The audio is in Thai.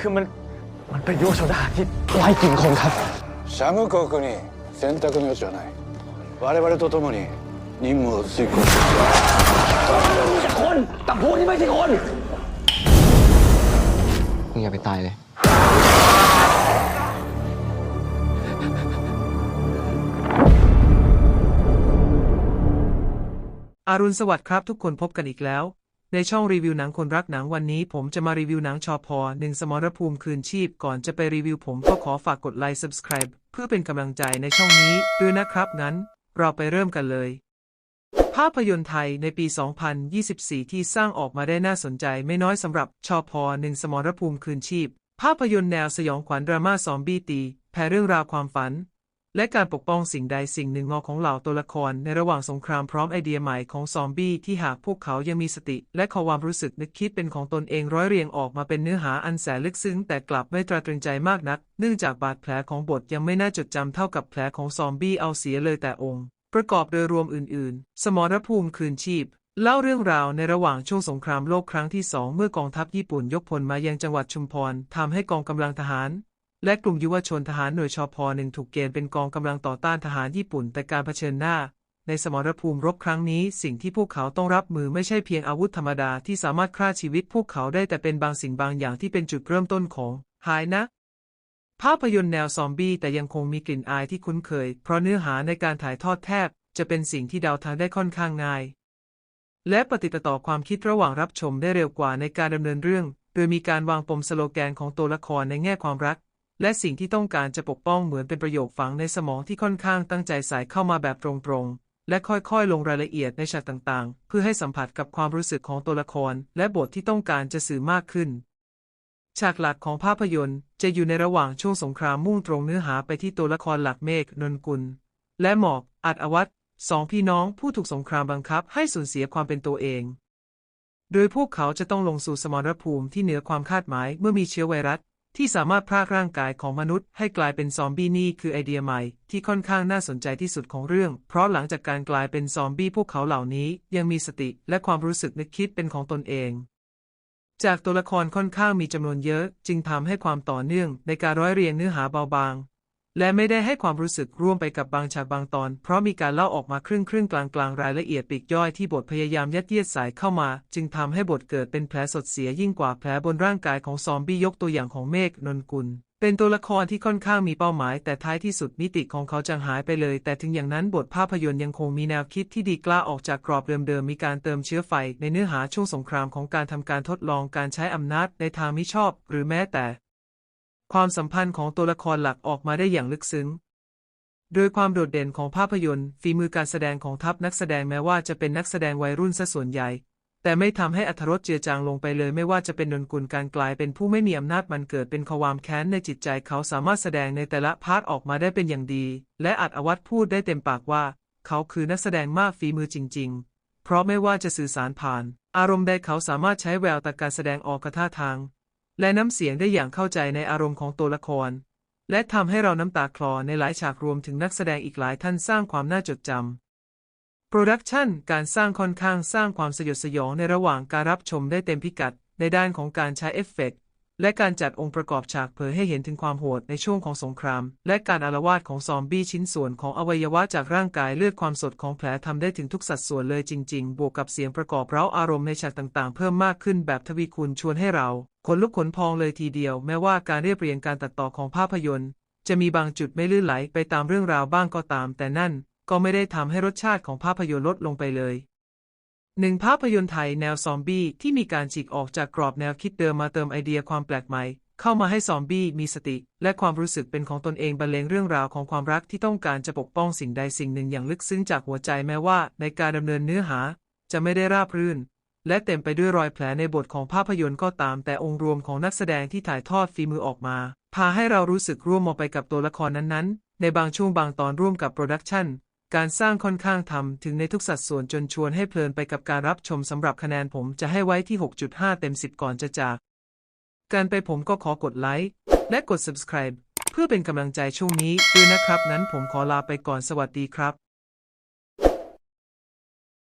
คือมันมันเป็นโยชดาที่ไล่กินคนครับ シャム国に選択の余地はない我々と共に任務を遂行する คนแต่พวกนี้ไม่ใช่คน มึงอย่าไปตายเลย อารุณสวัสดิ์ครับทุกคนพบกันอีกแล้ว ในช่องรีวิวหนังคนรักหนังวันนี้ผมจะมารีวิวหนังชอพอหนึ่งสมรภูมิคืนชีพก่อนจะไปรีวิวผมก็ขอฝากกดไลค์ subscribe เพื่อเป็นกำลังใจในช่องนี้ด้วยนะครับงั้น เราไปเริ่มกันเลย ภาพยนตร์ไทยในปี 2024 ที่สร้างออกมาได้น่าสนใจไม่น้อยสำหรับชอพอหนึ่งสมรภูมิคืนชีพ ภาพยนตร์แนวสยองขวัญดราม่าซอมบี้ตี แผ่เรื่องราวความฝัน และการปกป้องสิ่งใดสิ่งหนึ่งงอของเหล่าตัวละครในระหว่างสงครามพร้อมไอเดียใหม่ของซอมบี้ที่หากพวกเขายังมีสติ และความรู้สึกนึกคิดเป็นของตนเองร้อยเรียงออกมาเป็นเนื้อหาอันแสนลึกซึ้งแต่กลับไม่ตราตรึงใจมากนัก เนื่องจากบาดแผลของบทยังไม่น่าจดจำเท่ากับแผลของซอมบี้เอาเสียเลยแต่องค์ ประกอบโดยรวมอื่น ๆ สมรภูมิคืนชีพเล่าเรื่องราวในระหว่างช่วงสงครามโลกครั้งที่สองเมื่อกองทัพญี่ปุ่นยกพลมายังจังหวัดชุมพรทำให้กองกำลังทหาร และกลุ่มยุวชนทหารหน่วยชอพหนึ่งถูกเกณฑ์เป็นกองกำลังต่อต้านทหารญี่ปุ่น แต่การเผชิญหน้า ในสมรภูมิรบครั้งนี้สิ่งที่พวกเขาต้องรับมือไม่ใช่เพียงอาวุธธรรมดาที่สามารถฆ่าชีวิตพวกเขาได้แต่เป็นบางสิ่งบางอย่างที่เป็นจุดเริ่มต้นของหายนะ ภาพยนตร์แนวซอมบี้แต่ยังคงมีกลิ่นอายที่คุ้นเคย เพราะเนื้อหาในการถ่ายทอดแทบ จะเป็นสิ่งที่เดาทางได้ค่อนข้างง่าย และปฏิดต่อความคิดระหว่างรับชมได้เร็วกว่าในการดำเนินเรื่อง โดยมีการวางปมสโลแกนของตัวละครในแง่ความรัก และสิ่งที่ต้องการจะปกป้องเหมือนเป็นประโยคฝังในสมองที่ค่อนข้างตั้งใจใส่เข้ามาแบบตรงๆ และค่อยๆ ลงรายละเอียดในฉากต่างๆ เพื่อให้สัมผัสกับความรู้สึกของตัวละคร และบทที่ต้องการจะสื่อมากขึ้น ฉากหลักของภาพยนตร์จะอยู่ในระหว่างช่วงสงครามมุ่งตรงเนื้อหาไปที่ตัวละครหลักเมฆนนกุล และหมอกอัดอวัตสองพี่น้องผู้ถูกสงครามบังคับให้สูญเสียความเป็นตัวเอง โดยพวกเขาจะต้องลงสู่สมรภูมิที่เหนือความคาดหมายเมื่อมีเชื้อไวรัส ที่สามารถพรากร่างกายของมนุษย์ให้กลายเป็นซอมบี้นี่คือไอเดียใหม่ที่ค่อนข้างน่าสนใจที่สุดของเรื่อง เพราะหลังจากการกลายเป็นซอมบี้พวกเขาเหล่านี้ยังมีสติและความรู้สึกนึกคิดเป็นของตนเอง จากตัวละครค่อนข้างมีจำนวนเยอะ จึงทำให้ความต่อเนื่องในการร้อยเรียงเนื้อหาเบาบาง และไม่ได้ให้ความรู้สึกร่วมไปกับบางฉากบางตอน เพราะมีการเล่าออกมาครึ่งครึ่งกลางกลางรายละเอียดปีกย่อยที่บทพยายามยัดเยียดสายเข้ามา จึงทำให้บทเกิดเป็นแผลสดเสียยิ่งกว่าแผลบนร่างกายของซอมบี้ยกตัวอย่างของเมฆนนกุล เป็นตัวละครที่ค่อนข้างมีเป้าหมาย แต่ท้ายที่สุดมิติของเขาจางหายไปเลย แต่ถึงอย่างนั้นบทภาพยนตร์ยังคงมีแนวคิดที่ดีกล้าออกจากกรอบเดิมๆมีการเติมเชื้อไฟ ในเนื้อหาช่วงสงครามของการทำการทดลองการใช้อำนาจในทางมิชอบ หรือแม้แต่ ความสัมพันธ์ของตัวละครหลักออกมาได้อย่างลึกซึ้ง โดยความโดดเด่นของภาพยนตร์ ฝีมือการแสดงของทัพนักแสดงแม้ว่าจะเป็นนักแสดงวัยรุ่นซะส่วนใหญ่ แต่ไม่ทำให้อัธรสเจือจางลงไปเลย ไม่ว่าจะเป็นนนกุลการกลายเป็นผู้ไม่มีอำนาจมันเกิดเป็นความแค้นในจิตใจเขาสามารถแสดงในแต่ละพาร์ทออกมาได้เป็นอย่างดี และอัดอวัตพูดได้เต็มปากว่า เขาคือนักแสดงมากฝีมือจริง ๆ เพราะไม่ว่าจะสื่อสารผ่าน อารมณ์ใดเขาสามารถใช้แววตาการแสดงออกกระท่าทาง และน้ำเสียงได้อย่างเข้าใจในอารมณ์ของตัวละคร และทำให้เราน้ำตาคลอในหลายฉากรวมถึงนักแสดงอีกหลายท่านสร้างความน่าจดจำโปรดักชันการสร้างค่อนข้างสร้างความสยดสยองในระหว่างการรับชมได้เต็มพิกัด ในด้านของการใช้เอฟเฟกต์ และการจัดองค์ประกอบฉากเผยให้เห็นถึงความโหดในช่วงของสงคราม และการอาละวาดของซอมบี้ชิ้นส่วนของอวัยวะจากร่างกายเลือดความสดของแผลทำได้ถึงทุกสัดส่วนเลยจริง ๆ บวกกับเสียงประกอบเร้าอารมณ์ในฉากต่างๆ เพิ่มมากขึ้นแบบทวีคูณชวนให้เราขนลุกขนพองเลยทีเดียว แม้ว่าการเรียบเรียงการตัดต่อของภาพยนตร์ จะมีบางจุดไม่ลื่นไหลไปตามเรื่องราวบ้างก็ตาม แต่นั่นก็ไม่ได้ทำให้รสชาติของภาพยนตร์ลดลงไปเลย หนึ่งภาพยนตร์ไทยแนวซอมบี้ที่มีการฉีกออกจากกรอบแนวคิดเดิมมาเติมไอเดียความแปลกใหม่ เข้ามาให้ซอมบี้มีสติ และความรู้สึกเป็นของตนเองบรรเลงเรื่องราวของความรักที่ต้องการจะปกป้องสิ่งใดสิ่งหนึ่งอย่างลึกซึ้งจากหัวใจแม้ว่า ในการดำเนินเนื้อหา จะไม่ได้ราบรื่น และเต็มไปด้วยรอยแผลในบทของภาพยนตร์ก็ตาม แต่องค์รวมของนักแสดงที่ถ่ายทอดฝีมือออกมา พาให้เรารู้สึกร่วมออกไปกับตัวละครนั้นๆ ในบางช่วงบางตอนร่วมกับโปรดักชั่น การสร้างค่อนข้างทำถึงในทุกสัดส่วนจนชวนให้เพลินไปกับการรับชมสำหรับคะแนนผมจะให้ไว้ที่ 6.5 เต็ม 10 ก่อนจะจากการไปผมก็ขอกดไลค์และกด subscribe เพื่อเป็นกำลังใจช่วงนี้ด้วยนะครับ นั้นผมขอลาไปก่อนสวัสดีครับ